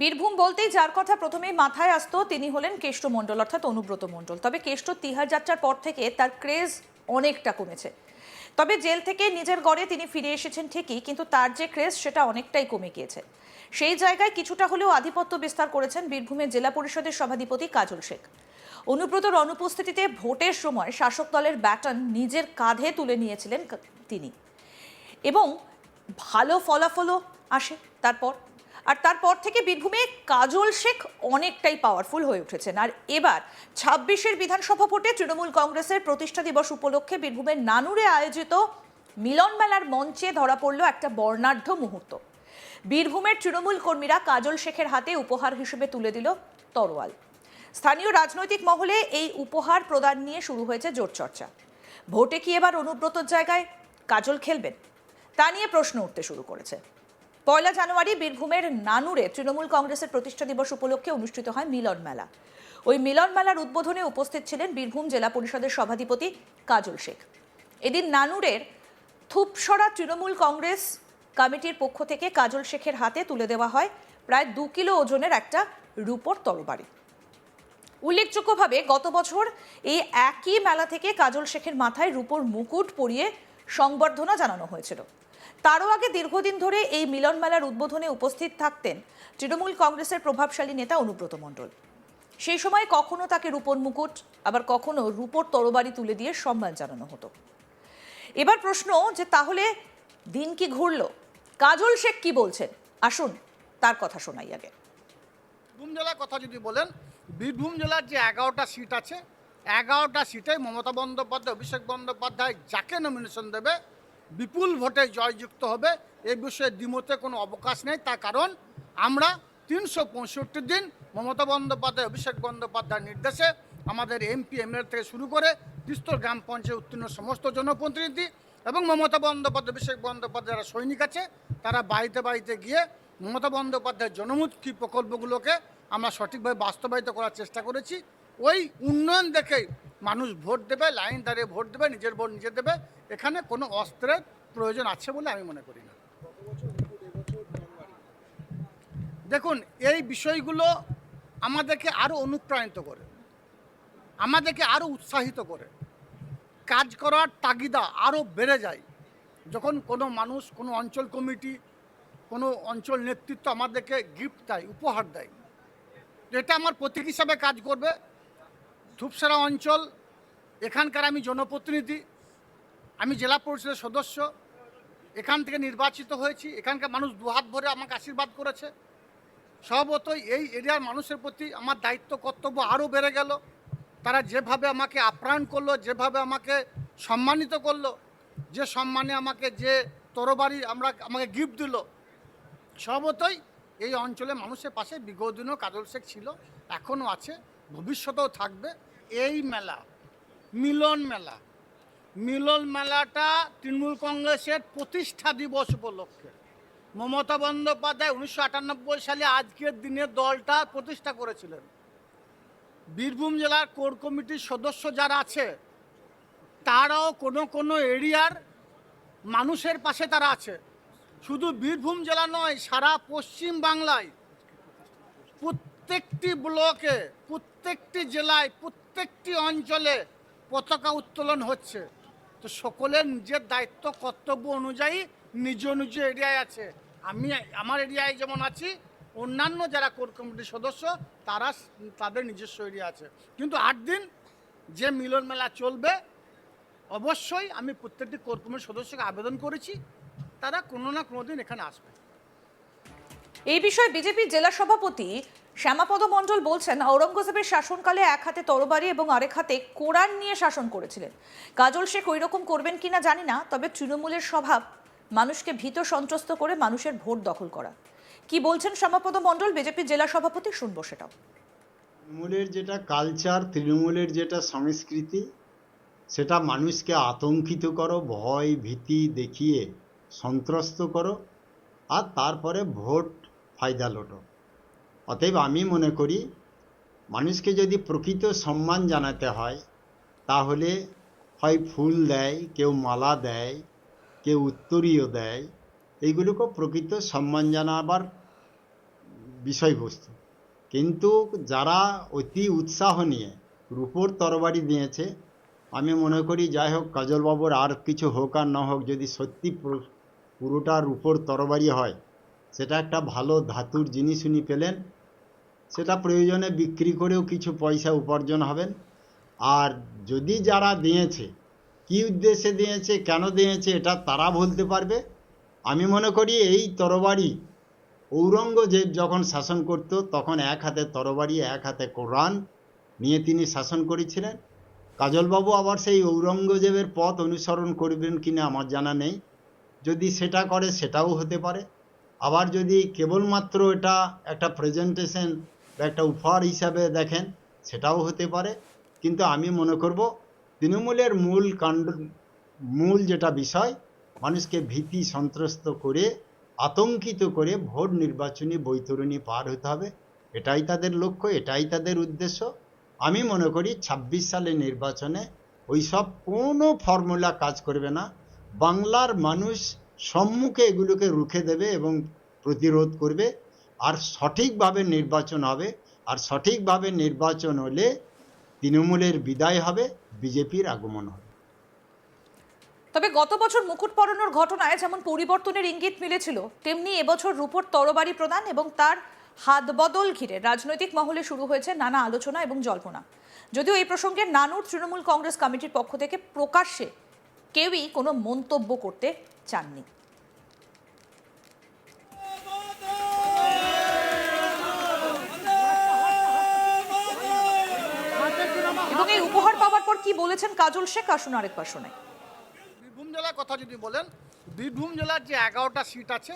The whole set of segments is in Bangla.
বীরভূম বলতেই যার কথা প্রথমেই মাথায় আসতো তিনি হলেন কেষ্ট মণ্ডল, অর্থাৎ অনুব্রত মণ্ডল। তবে কেষ্ট তিহার যাত্রার পর থেকে তার ক্রেজ অনেকটা কমেছে। তবে জেল থেকে নিজের গড়ে তিনি ফিরে এসেছেন ঠিকই, কিন্তু তার যে ক্রেজ সেটা অনেকটাই কমে গিয়েছে। সেই জায়গায় কিছুটা হলেও আধিপত্য বিস্তার করেছেন বীরভূমের জেলা পরিষদের সভাধিপতি কাজল শেখ। অনুব্রতর অনুপস্থিতিতে ভোটের সময় শাসক দলের ব্যাটন নিজের কাঁধে তুলে নিয়েছিলেন তিনি। এবং ভালো ফলাফলও আসে তারপর। আর তারপর থেকে বীরভূমে কাজল শেখ অনেকটাই পাওয়ারফুল হয়ে উঠেছেন। আর এবার ছাব্বিশের বিধানসভা ভোটে তৃণমূল কংগ্রেসের প্রতিষ্ঠা দিবস উপলক্ষে বীরভূমের নানুরে আয়োজিত মিলন মেলার মঞ্চে ধরা পড়ল একটা বর্ণাঢ্য মুহূর্ত। বীরভূমের তৃণমূল কর্মীরা কাজল শেখের হাতে উপহার হিসেবে তুলে দিল তরোয়াল। স্থানীয় রাজনৈতিক মহলে এই উপহার প্রদান নিয়ে শুরু হয়েছে জোর চর্চা। ভোটে কি এবার অনুব্রতর জায়গায় কাজল খেলবেন? তা নিয়ে প্রশ্ন উঠতে শুরু করেছে। পয়লা জানুয়ারি বীরভূমের নানুরে তৃণমূল কংগ্রেসের প্রতিষ্ঠা দিবস উপলক্ষে অনুষ্ঠিত হয় মিলন মেলা। ওই মিলন মেলার উদ্বোধনে উপস্থিত ছিলেন বীরভূম জেলা পরিষদের সভাধিপতি কাজল শেখ। এদিন নানুরের থুপসরা তৃণমূল কংগ্রেস কমিটির পক্ষ থেকে কাজল শেখের হাতে তুলে দেওয়া হয় প্রায় দু কিলো ওজনের একটা রূপোর তরবারি। উল্লেখযোগ্যভাবে গত বছর এই একই মেলা থেকে কাজল শেখের মাথায় রূপোর মুকুট পরিয়ে সংবর্ধনা জানানো হয়েছিল। তারও আগে দীর্ঘদিন ধরে এই মিলন মেলার উদ্বোধনে উপস্থিত থাকতেন তৃণমূল কংগ্রেসের প্রভাবশালী নেতা অনুব্রত মণ্ডল। সেই সময় কখনো তাকে রূপোর মুকুট, আবার কখনো রূপোর তরবারি তুলে দিয়ে সম্মান জানানো হতো। এবার প্রশ্ন যে তাহলে দিন কি ঘুরলো? কাজল শেখ কি বলছেন? আসুন তার কথা শোনাই আগে। বীরভূম জেলার কথা যদি বলেন, বীরভূম জেলার যে এগারোটা সিট আছে, এগারোটা সিটে মমতা বন্দ্যোপাধ্যায়, অভিষেক বন্দ্যোপাধ্যায় যাকে নমিনেশন দেবে বিপুল ভোটে জয়যুক্ত হবে এই বিষয়ে দ্বিমতে কোনো অবকাশ নেই। তার কারণ, আমরা তিনশো পঁয়ষট্টি দিন মমতা বন্দ্যোপাধ্যায়, অভিষেক বন্দ্যোপাধ্যায়ের নির্দেশে আমাদের এমপি, এমএলএ থেকে শুরু করে তিস্তর গ্রাম পঞ্চায়েত উত্তীর্ণ সমস্ত জনপ্রতিনিধি এবং মমতা বন্দ্যোপাধ্যায়, অভিষেক বন্দ্যোপাধ্যায় যারা সৈনিক আছে, তারা বাড়িতে বাড়িতে গিয়ে মমতা বন্দ্যোপাধ্যায়ের জনমুখী প্রকল্পগুলোকে আমরা সঠিকভাবে বাস্তবায়িত করার চেষ্টা করেছি। ওই উন্নয়ন দেখেই মানুষ ভোট দেবে, লাইন দাঁড়িয়ে ভোট দেবে, নিজের ভোট নিজে দেবে, এখানে কোনো অস্ত্রের প্রয়োজন আছে বলে আমি মনে করি না। দেখুন, এই বিষয়গুলো আমাদেরকে আরও অনুপ্রাণিত করে, আমাদেরকে আরও উৎসাহিত করে। কাজ করার তাগিদা আরও বেড়ে যায়। যখন কোনো মানুষ, কোনো অঞ্চল কমিটি, কোনো অঞ্চল নেতৃত্ব আমাদেরকে গিফট দেয়, উপহার দেয়, এটা আমার প্রতীক হিসাবে কাজ করবে। ধূপসারা অঞ্চল, এখানকার আমি জনপ্রতিনিধি, আমি জেলা পরিষদের সদস্য, এখান থেকে নির্বাচিত হয়েছি, এখানকার মানুষ দুহাত ভরে আমাকে আশীর্বাদ করেছে। স্বভাবতই এই এরিয়ার মানুষের প্রতি আমার দায়িত্ব, কর্তব্য আরও বেড়ে গেল। তারা যেভাবে আমাকে আপ্যায়ন করল, যেভাবে আমাকে সম্মানিত করল, যে সম্মানে আমাকে যে তরবারি আমরা, আমাকে গিফট দিল, স্বভাবতই এই অঞ্চলে মানুষের পাশে বিগত দিনও কাজল শেখ ছিল, এখনও আছে, ভবিষ্যতেও থাকবে। এই মেলা, মিলন মেলা। মিলন মেলাটা তৃণমূল কংগ্রেসের প্রতিষ্ঠা দিবস উপলক্ষে। মমতা বন্দ্যোপাধ্যায় উনিশশো আটানব্বই সালে আজকের দিনে দলটা প্রতিষ্ঠা করেছিলেন। বীরভূম জেলার কোর কমিটির সদস্য যারা আছে, তারাও কোনো কোনো এরিয়ার মানুষের পাশে তারা আছে। শুধু বীরভূম জেলা নয়, সারা পশ্চিম বাংলায় প্রত্যেকটি ব্লকে, প্রত্যেকটি জেলায়, প্রত্যেকটি অঞ্চলে পতাকা উত্তোলন হচ্ছে। তো সকলের নিজের দায়িত্ব, কর্তব্য অনুযায়ী নিজ নিজ এরিয়ায় আছে। আমি, আমার এরিয়ায় যেমন আছি, অন্যান্য যারা কোর কমিটির সদস্য, তারা তাদের নিজস্ব এরিয়া আছে। কিন্তু আট দিন যে মিলন মেলা চলবে, অবশ্যই আমি প্রত্যেকটি কোর কমিটির সদস্যকে আবেদন করেছি। তারা কোনো না কোনো দিন এখানে আসবে। এই বিষয়ে বিজেপির জেলা সভাপতি শ্যামাপদ মণ্ডল বলছেন, ঔরঙ্গজেবের শাসনকালে এক হাতে তরবারি এবং আরেক হাতে কোরআন নিয়ে শাসন করেছিলেন। কাজল শেখ ওই রকম করবেন কিনা জানি না, তবে তৃণমূলের স্বভাব মানুষকে ভীত সন্ত্রস্ত করে মানুষের ভোট দখল করা। কি বলছেন শ্যামাপদ মণ্ডল? বিজেপির জেলা সভাপতি, শুনব সেটাও। তৃণমূলের যেটা কালচার, তৃণমূলের যেটা সংস্কৃতি, সেটা মানুষকে আতঙ্কিত করো, ভয়, ভীতি দেখিয়ে সন্ত্রস্ত করো, আর তারপরে ভোট ফায়দা লোটো। অতএব আমি মনে করি, মানুষকে যদি প্রকৃত সম্মান জানাতে হয়, তাহলে হয় ফুল দেয়, কেউ মালা দেয়, কেউ উত্তরীয় দেয় এইগুলোকে প্রকৃত সম্মান জানাবার বিষয়বস্তু। কিন্তু যারা অতি উৎসাহ নিয়ে রূপোর তরবারি দিয়েছে, আমি মনে করি, যাই হোক, কাজলবাবুর আর কিছু হোক আর না হোক, যদি সত্যি পুরোটা রূপোর তরবারি হয়, সেটা একটা ভালো ধাতুর জিনিস উনি পেলেন সেটা প্রয়োজনে বিক্রি করেও কিছু পয়সা উপার্জন হবেন। আর যদি যারা দিয়েছে, কী উদ্দেশ্যে দিয়েছে, কেন দিয়েছে, এটা তারা বলতে পারবে। আমি মনে করি এই তরবারি ঔরঙ্গজেব যখন শাসন করত, তখন এক হাতে তরবারি, এক হাতে কোরআন নিয়ে তিনি শাসন করেছিলেন। কাজলবাবু আবার সেই ঔরঙ্গজেবের পথ অনুসরণ করবেন কিনা আমার জানা নেই। যদি সেটা করে, সেটাও হতে পারে। আবার যদি কেবলমাত্র এটা একটা প্রেজেন্টেশন বা একটা উপহার হিসাবে দেখেন, সেটাও হতে পারে। কিন্তু আমি মনে করব, তৃণমূলের মূল কাণ্ড, মূল যেটা বিষয়, মানুষকে ভীতি সন্ত্রস্ত করে, আতঙ্কিত করে ভোট নির্বাচনী বৈতরণী পার হতে হবে। এটাই তাদের লক্ষ্য, এটাই তাদের উদ্দেশ্য। আমি মনে করি ২৬ সালে নির্বাচনে ওই সব কোনো ফর্মুলা কাজ করবে না। বাংলার মানুষ সম্মুখে এগুলোকে রুখে দেবে এবং প্রতিরোধ করবে। আর সঠিকভাবে নির্বাচন হবে, আর সঠিকভাবে নির্বাচন হলে তৃণমূলের বিদায় হবে, বিজেপির আগমন হবে। তবে গত বছর মুকুট পরানোর ঘটনায় যেমন পরিবর্তনের ইঙ্গিত মিলেছিল, তেমনি এবছর রূপর তরবারি প্রদান এবং তার হাত বদল ঘিরে রাজনৈতিক মহলে শুরু হয়েছে নানা আলোচনা এবং জল্পনা। যদিও এই প্রসঙ্গে নানুর তৃণমূল কংগ্রেস কমিটির পক্ষ থেকে প্রকাশ্যে কেউই কোনো মন্তব্য করতে চাননি এবং এই উপহার পাওয়ার পর কি বলেছেন কাজল শেখ, আসুন আরেকবার শোনাই। বীরভূম জেলার কথা যদি বলেন, বীরভূম জেলার যে এগারোটা সিট আছে,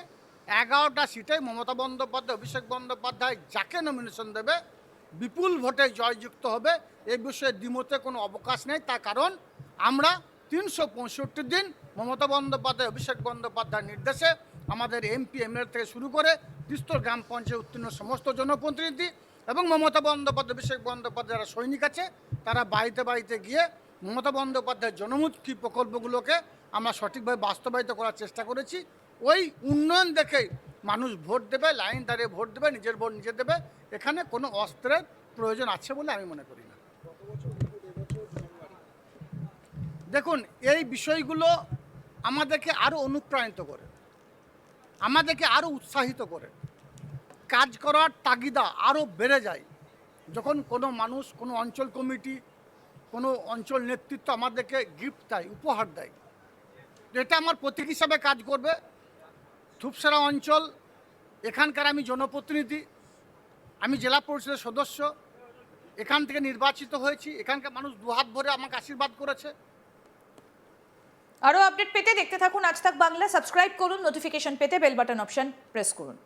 এগারোটা সিটে মমতা বন্দ্যোপাধ্যায়, অভিষেক বন্দ্যোপাধ্যায় যাকে নমিনেশন দেবে, বিপুল ভোটে জয়যুক্ত হবে এই বিষয়ে দ্বিমতে কোনো অবকাশ নেই। তার কারণ, আমরা তিনশো পঁয়ষট্টি দিন মমতা বন্দ্যোপাধ্যায়, অভিষেক বন্দ্যোপাধ্যায়ের নির্দেশে আমাদের এমপি, এমএলএ থেকে শুরু করে তিস্তর গ্রাম পঞ্চায়েত উত্তীর্ণ সমস্ত জনপ্রতিনিধি এবং মমতা বন্দ্যোপাধ্যায়, অভিষেক বন্দ্যোপাধ্যায় যারা সৈনিক আছে, তারা বাড়িতে বাড়িতে গিয়ে মমতা বন্দ্যোপাধ্যায়ের জনমুখী প্রকল্পগুলোকে আমরা সঠিকভাবে বাস্তবায়িত করার চেষ্টা করেছি। ওই উন্নয়ন দেখেই মানুষ ভোট দেবে, লাইন দাঁড়িয়ে ভোট দেবে, নিজের ভোট নিজে দেবে। এখানে কোনো অস্ত্রের প্রয়োজন আছে বলে আমি মনে করি না। দেখুন, এই বিষয়গুলো আমাদেরকে আরও অনুপ্রাণিত করে, আমাদেরকে আরও উৎসাহিত করে। কাজ করার তাগিদা আরও বেড়ে যায়। যখন কোনো মানুষ, কোনো অঞ্চল কমিটি, কোনো অঞ্চল নেতৃত্ব আমাদেরকে গিফট দেয়, উপহার দেয়। এটা আমার প্রতীক হিসাবে কাজ করবে। ধূপসারা অঞ্চল, এখানকার আমি জনপ্রতিনিধি, আমি জেলা পরিষদের সদস্য, এখান থেকে নির্বাচিত হয়েছি, এখানকার মানুষ দুহাত ভরে আমাকে আশীর্বাদ করেছে। আরও আপডেট পেতে দেখতে থাকুন আজ তাক বাংলা, সাবস্ক্রাইব করুন নোটিফিকেশন পেতে বেল বাটন অপশন প্রেস করুন।